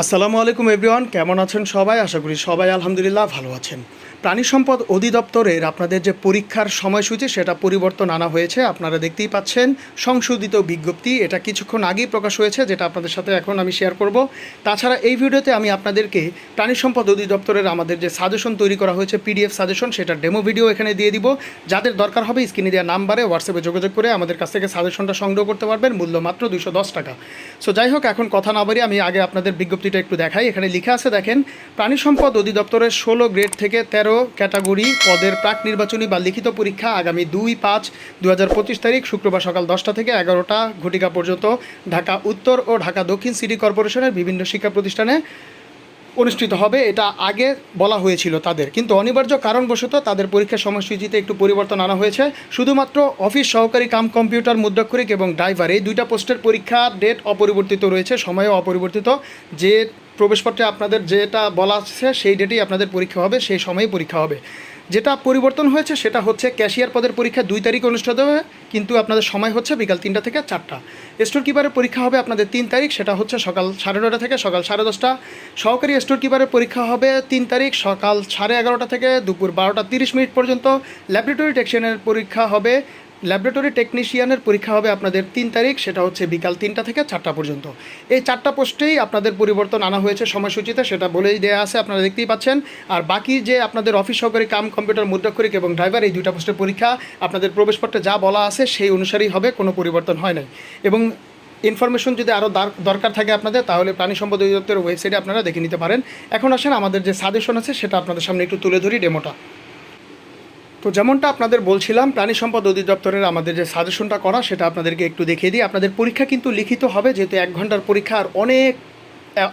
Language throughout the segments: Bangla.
আসসালামু আলাইকুম এভরিওয়ান, কেমন আছেন সবাই? আশা করি সবাই আলহামদুলিল্লাহ ভালো আছেন। প্রাণী সম্পদ অধিদপ্তরের আপনাদের যে পরীক্ষার সময়সূচি, সেটা পরিবর্তন আনা হয়েছে। আপনারা দেখতেই পাচ্ছেন, সংশোধিত বিজ্ঞপ্তি, এটা কিছুক্ষণ আগেই প্রকাশ হয়েছে, যেটা আপনাদের সাথে এখন আমি শেয়ার করব। তাছাড়া এই ভিডিওতে আমি আপনাদেরকে প্রাণী সম্পদ অধিদপ্তরের আমাদের যে সাজেশন তৈরি করা হয়েছে পিডিএফ সাজেশন সেটা ডেমো ভিডিও এখানে দিয়ে দিব। যাদের দরকার হবে স্ক্রিনে দেওয়া নাম্বারে হোয়াটসঅ্যাপে যোগাযোগ করে আমাদের কাছ থেকে সাজেশনটা সংগ্রহ করতে পারবেন, মূল্য মাত্র দুশো টাকা। সো যাই হোক, এখন কথা না বাড়ি আমি আগে আপনাদের বিজ্ঞপ্তিটা একটু দেখাই। এখানে লেখা আছে, দেখেন, প্রাণী সম্পদ অধিদপ্তরের ষোলো গ্রেড থেকে তেরো ক্যাটাগরি পদের প্রাক নির্বাচনী বা লিখিত পরীক্ষা আগামী দুই পাঁচ দু তারিখ, শুক্রবার সকাল দশটা থেকে এগারোটা ঘটিকা পর্যন্ত ঢাকা উত্তর ও ঢাকা দক্ষিণ সিটি কর্পোরেশনের বিভিন্ন শিক্ষা প্রতিষ্ঠানে অনুষ্ঠিত হবে, এটা আগে বলা হয়েছিল তাদের। কিন্তু অনিবার্য কারণবশত তাদের পরীক্ষার সময়সূচিতে একটু পরিবর্তন আনা হয়েছে। শুধুমাত্র অফিস সহকারী কাম কম্পিউটার মুদ্রাক্ষরিক এবং ড্রাইভার, এই দুইটা পোস্টের পরীক্ষা ডেট অপরিবর্তিত রয়েছে, সময়ও অপরিবর্তিত। যে প্রবেশপত্রে আপনাদের যেটা বলা আছে, সেই ডেটেই আপনাদের পরীক্ষা হবে, সেই সময়েই পরীক্ষা হবে। যেটা পরিবর্তন হয়েছে সেটা হচ্ছে ক্যাশিয়ার পদের পরীক্ষা দুই তারিখ অনুষ্ঠিত হবে, কিন্তু আপনাদের সময় হচ্ছে বিকাল তিনটা থেকে চারটা। স্টোর কিপারের পরীক্ষা হবে আপনাদের তিন তারিখ, সেটা হচ্ছে সকাল সাড়ে নটা থেকে সকাল সাড়ে দশটা। সহকারী স্টোর কিপারের পরীক্ষা হবে তিন তারিখ, সকাল সাড়ে এগারোটা থেকে দুপুর বারোটা তিরিশ মিনিট পর্যন্ত। ল্যাবরেটরি টেকশনের পরীক্ষা হবে ল্যাবরেটরি টেকনিশিয়ানের পরীক্ষা হবে আপনাদের তিন তারিখ, সেটা হচ্ছে বিকাল তিনটা থেকে চারটা পর্যন্ত। এই চারটা পোস্টেই আপনাদের পরিবর্তন আনা হয়েছে সময়সূচিতে, সেটা বলেই দেওয়া আছে, আপনারা দেখতেই পাচ্ছেন। আর বাকি যে আপনাদের অফিস সহকারী কাম, কম্পিউটার, মুদ্রাক্ষরিক এবং ড্রাইভার, এই দুইটা পোস্টের পরীক্ষা আপনাদের প্রবেশপত্রে যা বলা আছে, সেই অনুসারেই হবে, কোনো পরিবর্তন হয় নাই। এবং ইনফরমেশন যদি আরও দরকার থাকে আপনাদের, তাহলে প্রাণী সম্পদ অধিদপ্তরের ওয়েবসাইটে আপনারা দেখে নিতে পারেন। এখন আসেন, আমাদের যে সাজেশন আছে, সেটা আপনাদের সামনে একটু তুলে ধরি ডেমোটা। তো যেমনটা আপনাদের বলছিলাম, প্রাণী সম্পদ অধিদপ্তরের আমাদের যে সাজেশনটা করা, সেটা আপনাদেরকে একটু দেখিয়ে দিই। আপনাদের পরীক্ষা কিন্তু লিখিত হবে, যেহেতু এক ঘণ্টার পরীক্ষা আর অনেক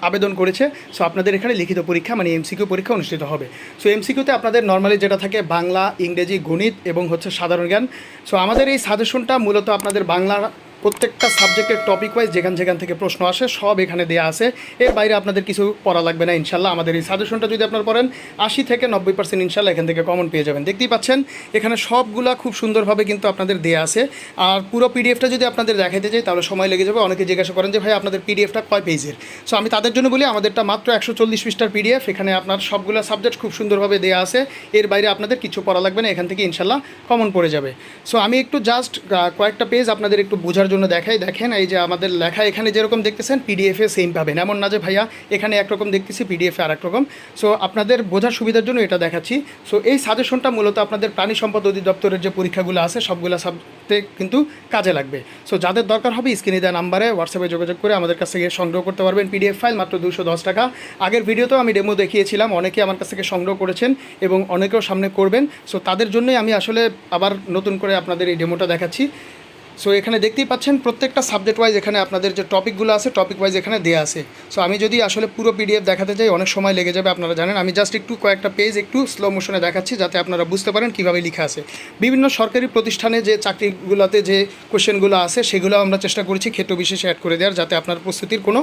আবেদন করেছে। সো আপনাদের এখানে লিখিত পরীক্ষা মানে এমসিকিউ পরীক্ষা অনুষ্ঠিত হবে। সো এমসিকিউতে আপনাদের নর্মালি যেটা থাকে, বাংলা, ইংরেজি, গণিত এবং হচ্ছে সাধারণ জ্ঞান। সো আমাদের এই সাজেশনটা মূলত আপনাদের বাংলা প্রত্যেকটা সাবজেক্টের টপিক ওয়াইজ যেখান যেখান থেকে প্রশ্ন আসে, সব এখানে দেওয়া আছে। এর বাইরে আপনাদের কিছু পড়া লাগবে না, ইনশাল্লাহ। আমাদের এই সাজেশনটা যদি আপনার পড়েন, আশি থেকে নব্বই পার্সেন্ট ইনশাল্লাহ এখান থেকে কমন পেয়ে যাবেন। দেখতেই পাচ্ছেন, এখানে সবগুলা খুব সুন্দরভাবে কিন্তু আপনাদের দেওয়া আছে। আর পুরো পিডিএফটা যদি আপনাদের দেখাইতে চাই, তাহলে সময় লেগে যাবে। অনেকে জিজ্ঞাসা করেন যে, ভাই, আপনাদের পিডিএফটা কয় পেজের সো আমি তাদের জন্য বলি, আমাদেরটা মাত্র একশো চল্লিশ পৃষ্ঠার পিডিএফ এখানে আপনার সবগুলো সাবজেক্ট খুব সুন্দরভাবে দেওয়া আছে। এর বাইরে আপনাদের কিছু পড়া লাগবে না, এখান থেকে ইনশাল্লাহ কমন পড়ে যাবে। সো আমি একটু জাস্ট কয়েকটা পেজ আপনাদের একটু বোঝার জন্য দেখাই, দেখেন এই যে আমাদের লেখা এখানে যেরকম দেখতেছেন পিডিএফে সেম পাবেন। এমন না যে ভাইয়া, এখানে একরকম দেখতেছি পিডিএফে আর রকম। সো আপনাদের বোঝার সুবিধার জন্য এটা দেখাচ্ছি। সো এই সাজেশনটা মূলত আপনাদের প্রাণী সম্পদ অধিদপ্তরের যে পরীক্ষাগুলো আছে, সবগুলো সাবজেক্টে কিন্তু কাজে লাগবে। সো যাদের দরকার হবে স্ক্রিনে দেওয়া নাম্বারে হোয়াটসঅ্যাপে যোগাযোগ করে আমাদের কাছ থেকে সংগ্রহ করতে পারবেন পিডিএফ ফাইল মাত্র দুশো দশ টাকা। আগের ভিডিওতেও আমি ডেমো দেখিয়েছিলাম অনেকে আমার কাছ থেকে সংগ্রহ করেছেন এবং অনেকেও সামনে করবেন। সো তাদের জন্যই আমি আসলে আবার নতুন করে আপনাদের এই ডেমোটা দেখাচ্ছি। সো এখানে দেখতেই পাচ্ছেন প্রত্যেকটা সাবজেক্ট ওয়াইজ এখানে আপনাদের যে টপিকগুলো আছে টপিক ওয়াইজ এখানে দেওয়া আছে। সো আমি যদি আসলে পুরো পিডিএফ দেখাতে চাই, অনেক সময় লেগে যাবে, আপনারা জানেন। আমি জাস্ট একটু কয়েকটা পেজ একটু স্লো মোশনে দেখাচ্ছি, যাতে আপনারা বুঝতে পারেন কীভাবে লেখা আছে। বিভিন্ন সরকারি প্রতিষ্ঠানে যে চাকরিগুলোতে যে কোশ্চেনগুলো আছে, সেগুলো আমরা চেষ্টা করেছি ক্ষেত্র বিশেষে অ্যাড করে দেওয়ার, যাতে আপনার প্রস্তুতির কোনো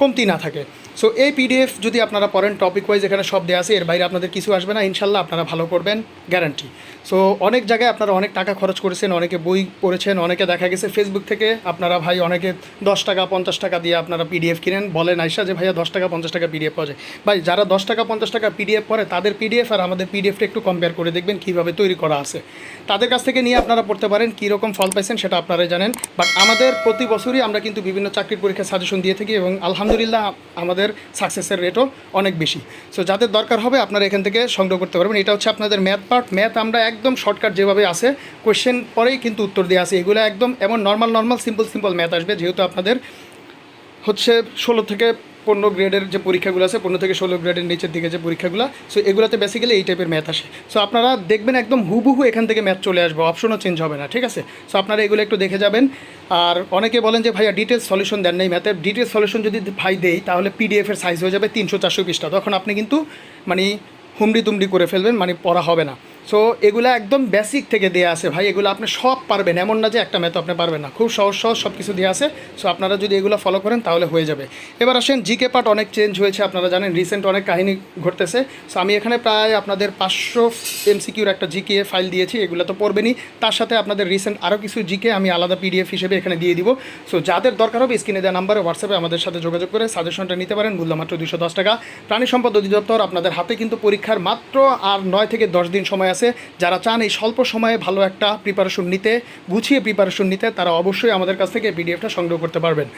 কমতি না থাকে। সো এই পিডিএফ যদি আপনারা পড়েন টপিক ওয়াইজ এখানে সব দেওয়া আছে, এর বাইরে আপনাদের কিছু আসবে না, ইনশাল্লাহ আপনারা ভালো করবেন গ্যারান্টি সো অনেক জায়গায় আপনারা অনেক টাকা খরচ করেছেন, অনেকে বই পড়েছেন, অনেকে দেখা গেছে ফেসবুক থেকে আপনারা ভাই অনেকে দশ টাকা, পঞ্চাশ টাকা দিয়ে আপনারা পিডিএফ কিনেন, বলেন আইসা যে ভাইয়া দশ টাকা, পঞ্চাশ টাকা পিডিএফ পাওয়া যায়। ভাই, যারা দশ টাকা, পঞ্চাশ টাকা পিডিএফ পড়ে, তাদের পিডিএফ আর আমাদের পিডিএফটা একটু কম্পেয়ার করে দেখবেন কীভাবে তৈরি করা আছে। তাদের কাছ থেকে নিয়ে আপনারা পড়তে পারেন, কীরকম ফল পাইছেন সেটা আপনারাই জানেন। বাট আমাদের প্রতি বছরই আমরা কিন্তু বিভিন্ন চাকরির পরীক্ষার সাজেশন দিয়ে থাকি এবং আলহামদুলিল্লাহ আমাদের সাকসেসের রেটও অনেক বেশি। সো যাদের দরকার হবে আপনারা এখান থেকে সংগ্রহ করতে পারবেন। এটা হচ্ছে আপনাদের ম্যাথ পার্ট ম্যাথ আমরা একদম শর্টকাট যেভাবে আসে কোয়েশ্চেন পরেই কিন্তু উত্তর দিয়ে আসে এগুলো একদম এমন normal normal simple simple math আসবে। যেহেতু আপনাদের হচ্ছে ষোলো থেকে পনেরো গ্রেডের যে পরীক্ষাগুলো আছে, পনেরো থেকে ষোলো গ্রেডের নিচের দিকে যে পরীক্ষাগুলো সো এগুলোতে বেসিক্যালি এই টাইপের ম্যাথ আসে। সো আপনারা দেখবেন একদম হুবহু এখান থেকে ম্যাথ চলে আসবে অপশনও চেঞ্জ হবে না, ঠিক আছে? সো আপনারা এগুলো একটু দেখে যাবেন। আর অনেকে বলেন যে, ভাইয়া ডিটেলস সলিউশন দেন নাই ম্যাথের ডিটেলস সলিউশন যদি ভাই দেই তাহলে পিডিএফের সাইজ হয়ে যাবে তিনশো চারশো পৃষ্ঠা। তখন আপনি কিন্তু মানে হুমড়ি তুমড়ি করে ফেলবেন মানে পড়া হবে না। সো এগুলো একদম বেসিক থেকে দেওয়া আছে ভাই। এগুলো আপনি সব পারবেন। এমন না যে একটা ম্যাথ আপনি পারবেন না। খুব সহজ সহজ সব কিছু দেওয়া আছে। সো আপনারা যদি এগুলো ফলো করেন, তাহলে হয়ে যাবে। এবার আসেন জিকে পার্ট অনেক চেঞ্জ হয়েছে, আপনারা জানেন। রিসেন্ট অনেক কাহিনী ঘটতেছে। সো আমি এখানে প্রায় আপনাদের পাঁচশো এমসিকিউর একটা জিকে ফাইল দিয়েছি। এগুলো তো পড়বেনই। তার সাথে আপনাদের রিসেন্ট আরও কিছু জিকে আমি আলাদা পিডিএফ হিসেবে এখানে দিয়ে দিব। সো যাদের দরকার হবে স্ক্রিনে দেওয়া নাম্বারে হোয়াটসঅ্যাপে আমাদের সাথে যোগাযোগ করে সাজেশনটা নিতে পারেন। মূল্য মাত্র দুশো দশ টাকা। প্রাণী সম্পদ অধিদপ্তর আপনাদের হাতে কিন্তু পরীক্ষার মাত্র আর নয় থেকে দশ দিন সময় যারা চান এই স্বল্প সময়ে ভালো একটা প্রিপারেশন নিতে, গুছিয়ে প্রিপারেশন নিতে, তারা অবশ্যই আমাদের কাছ থেকে পিডিএফটা সংগ্রহ করতে পারবেন।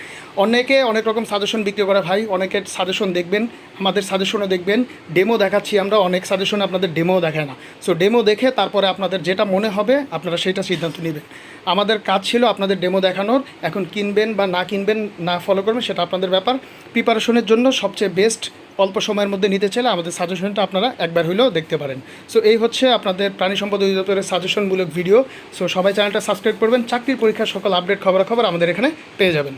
অনেকে অনেক রকম সাজেশন বিক্রি করে ভাই, অনেকের সাজেশন দেখবেন, আমাদের সাজেশনও দেখবেন ডেমো দেখাচ্ছি আমরা, অনেক সাজেশন আপনাদের ডেমো দেখায় না। সো ডেমো দেখে তারপরে আপনাদের যেটা মনে হবে, আপনারা সেটা সিদ্ধান্ত নেবেন। আমাদের কাজ ছিল আপনাদের ডেমো দেখানোর, এখন কিনবেন বা না কিনবেন, না ফলো করবেন, সেটা আপনাদের ব্যাপার। প্রিপারেশনের জন্য সবচেয়ে বেস্ট অল্প সময়ের মধ্যে নিতে চাইলে আমাদের সাজেশনটা আপনারা একবার হইলেও দেখতে পারেন। সো এই হচ্ছে আপনাদের প্রাণী সম্পদ অধিদপ্তরের সাজেশনমূলক ভিডিও সো সবাই চ্যানেলটা সাবস্ক্রাইব করবেন। চাকরির পরীক্ষার সকল আপডেট খবরাখবর আমাদের এখানে পেয়ে যাবেন।